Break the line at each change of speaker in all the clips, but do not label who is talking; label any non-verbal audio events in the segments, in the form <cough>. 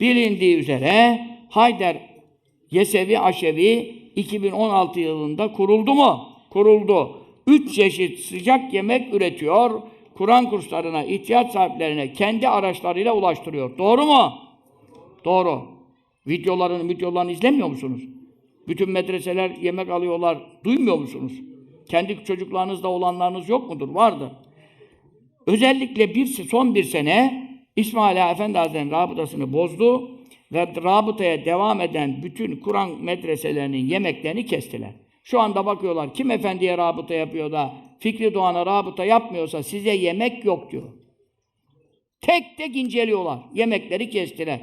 Bilindiği üzere Hayder Yesevi Aşevi 2016 yılında kuruldu mu? Kuruldu. Üç çeşit sıcak yemek üretiyor. Kur'an kurslarına, ihtiyaç sahiplerine kendi araçlarıyla ulaştırıyor. Doğru mu? Doğru. Videolarını, videolarını izlemiyor musunuz? Bütün medreseler yemek alıyorlar. Duymuyor musunuz? Kendi çocuklarınızda olanlarınız yok mudur? Vardır. Özellikle bir, son bir sene İsmail Efendi Hazretleri'nin rabıtasını bozdu ve rabıtaya devam eden bütün Kur'an medreselerinin yemeklerini kestiler. Şu anda bakıyorlar kim efendiye rabıta yapıyor da Fikri Doğan'a rabıta yapmıyorsa size yemek yok diyor. Tek tek inceliyorlar. Yemekleri kestiler.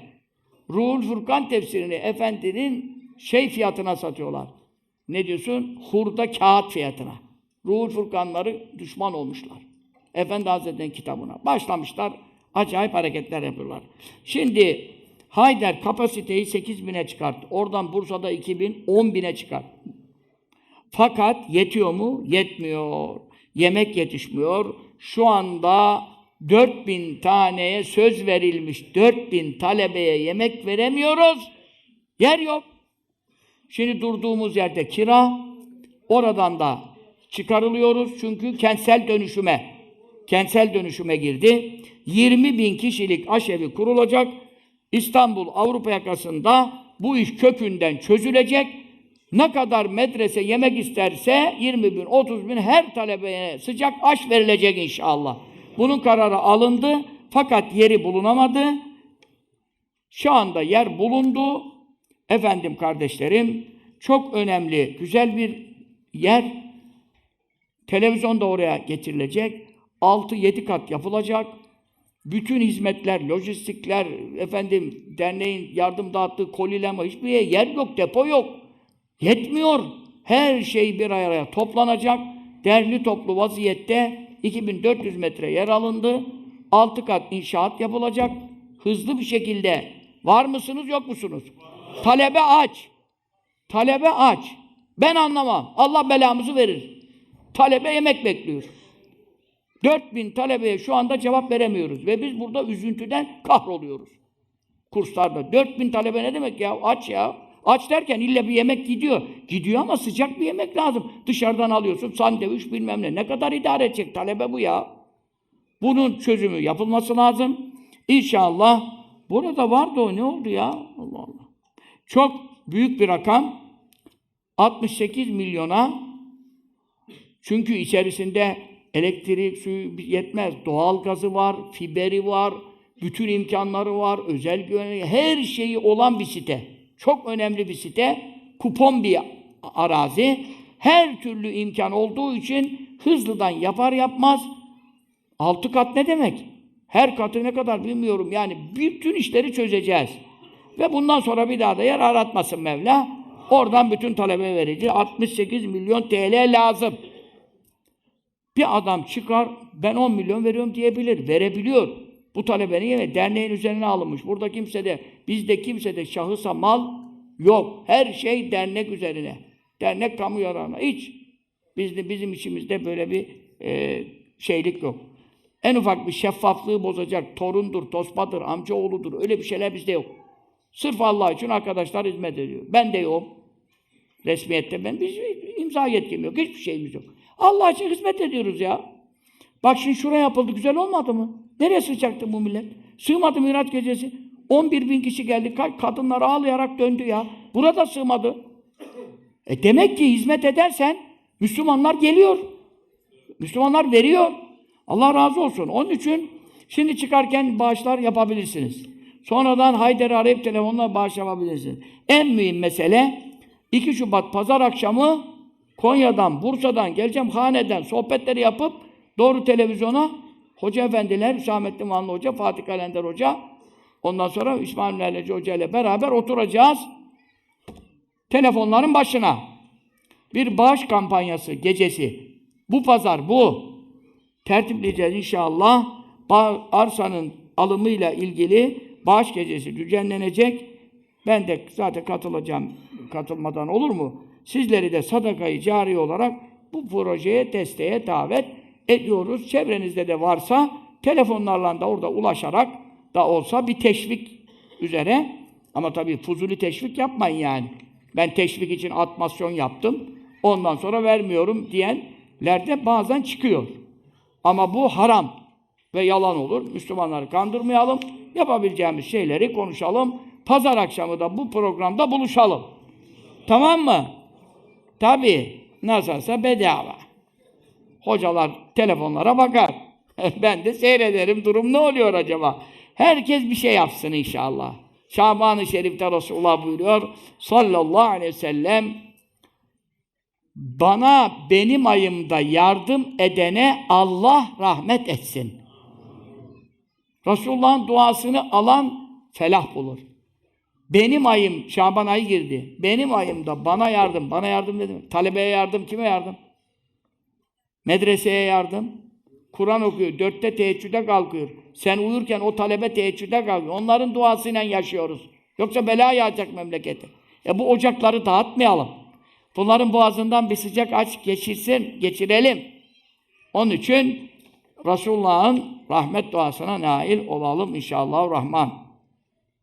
Ruhul Furkan tefsirini efendinin şey fiyatına satıyorlar. Ne diyorsun? Hurda kağıt fiyatına. Ruhul Furkanları düşman olmuşlar. Efendi Hazretleri'nin kitabına. Başlamışlar. Acayip hareketler yapıyorlar. Şimdi Hayder kapasiteyi 8 bine çıkarttı. Oradan Bursa'da 2000, 10 bine çıkarttı. Fakat yetiyor mu? Yetmiyor. Yemek yetişmiyor. Şu anda 4000 taneye söz verilmiş 4000 talebeye yemek veremiyoruz. Yer yok. Şimdi durduğumuz yerde kira. Oradan da çıkarılıyoruz çünkü kentsel dönüşüme kentsel dönüşüme girdi. 20 bin kişilik aşevi kurulacak. İstanbul Avrupa yakasında bu iş kökünden çözülecek. Ne kadar medrese yemek isterse 20 bin, 30 bin her talebeye sıcak aş verilecek inşallah. Bunun kararı alındı fakat yeri bulunamadı. Şu anda yer bulundu. Efendim kardeşlerim çok önemli, güzel bir yer. Televizyon da oraya getirilecek. 6-7 kat yapılacak. Bütün hizmetler, lojistikler, efendim derneğin yardım dağıttığı kolileme hiçbir yer yok, depo yok. Yetmiyor. Her şey bir araya toplanacak. Derli toplu vaziyette 2400 metre yer alındı. 6 kat inşaat yapılacak. Hızlı bir şekilde. Var mısınız, yok musunuz? Talebe aç. Talebe aç. Ben anlamam. Allah belamızı verir. Talebe yemek bekliyor. 4000 talebeye şu anda cevap veremiyoruz. Ve biz burada üzüntüden kahroluyoruz. Kurslarda. 4000 talebe ne demek ya? Aç ya. Aç derken illa bir yemek gidiyor. Gidiyor ama sıcak bir yemek lazım. Dışarıdan alıyorsun sandviç bilmem ne. Ne kadar idare edecek talebe bu ya? Bunun çözümü yapılması lazım. İnşallah. Burada vardı o ne oldu ya? Allah Allah. Çok büyük bir rakam. 68 milyona çünkü içerisinde elektrik, suyu yetmez. Doğal gazı var, fiberi var, bütün imkanları var, özel güvenliği, her şeyi olan bir site. Çok önemli bir site. Kupon bir arazi. Her türlü imkan olduğu için hızlıdan yapar yapmaz. Altı kat ne demek? Her katı ne kadar bilmiyorum. Yani bütün işleri çözeceğiz. Ve bundan sonra bir daha da yer aratmasın Mevla. Oradan bütün talebe verici 68 milyon TL lazım. Bir adam çıkar, ben 10 milyon veriyorum diyebilir, verebiliyor. Bu talebenin yine derneğin üzerine alınmış. Burada kimse de, bizde kimse de şahısa mal yok. Her şey dernek üzerine. Dernek kamu yararına. Hiç. Bizde, bizim içimizde böyle bir e, şeylik yok. En ufak bir şeffaflığı bozacak, torundur, tospadır, amcaoğludur, öyle bir şeyler bizde yok. Sırf Allah için arkadaşlar hizmet ediyor. Ben de yok. Resmiyette ben, biz imza yetkim yok, hiçbir şeyimiz yok. Allah için hizmet ediyoruz ya. Bak şimdi şuraya yapıldı, güzel olmadı mı? Nereye sığacaktı bu millet? Sığmadı Miraç gecesi. 11 bin kişi geldi, kadınlar ağlayarak döndü ya. Burada sığmadı. E demek ki hizmet edersen Müslümanlar geliyor. Müslümanlar veriyor. Allah razı olsun. Onun için şimdi çıkarken bağışlar yapabilirsiniz. Sonradan Haydar'ı arayıp telefonla bağış yapabilirsiniz. En mühim mesele 2 Şubat pazar akşamı Konya'dan, Bursa'dan geleceğim haneden sohbetleri yapıp doğru televizyona hoca efendiler, Hüsamettin Vanlı Hoca, Fatih Kalender Hoca, ondan sonra İsmail Lalleci Hoca ile beraber oturacağız. Telefonların başına. Bir bağış kampanyası gecesi. Bu pazar bu. Tertipleyeceğiz inşallah. Arsanın alımıyla ilgili bağış gecesi düzenlenecek. Ben de zaten katılacağım. Katılmadan olur mu? Sizleri de sadakayı cari olarak bu projeye, desteğe davet ediyoruz. Çevrenizde de varsa telefonlarla da orada ulaşarak da olsa bir teşvik üzere ama tabii fuzuli teşvik yapmayın yani. Ben teşvik için atmasyon yaptım. Ondan sonra vermiyorum diyenler de bazen çıkıyor. Ama bu haram ve yalan olur. Müslümanları kandırmayalım. Yapabileceğimiz şeyleri konuşalım. Pazar akşamı da bu programda buluşalım. Tamam mı? Tabii. Nasılsa bedava. Hocalar telefonlara bakar. <laughs> ben de seyrederim. Durum ne oluyor acaba? Herkes bir şey yapsın inşallah. Şaban-ı Şerif'te Resulullah buyuruyor sallallahu aleyhi ve sellem bana benim ayımda yardım edene Allah rahmet etsin. Resulullah'ın duasını alan felah bulur. Benim ayım, Şaban ayı girdi. Benim ayımda bana yardım, bana yardım dedim. Talebeye yardım, kime yardım? Medreseye yardım. Kur'an okuyor, dörtte teheccüde kalkıyor. Sen uyurken o talebe teheccüde kalkıyor. Onların duasıyla yaşıyoruz. Yoksa bela yağacak memlekete. E bu ocakları dağıtmayalım. Bunların boğazından bir sıcak aç geçirsin, geçirelim. Onun için Resulullah'ın rahmet duasına nail olalım inşallah rahman.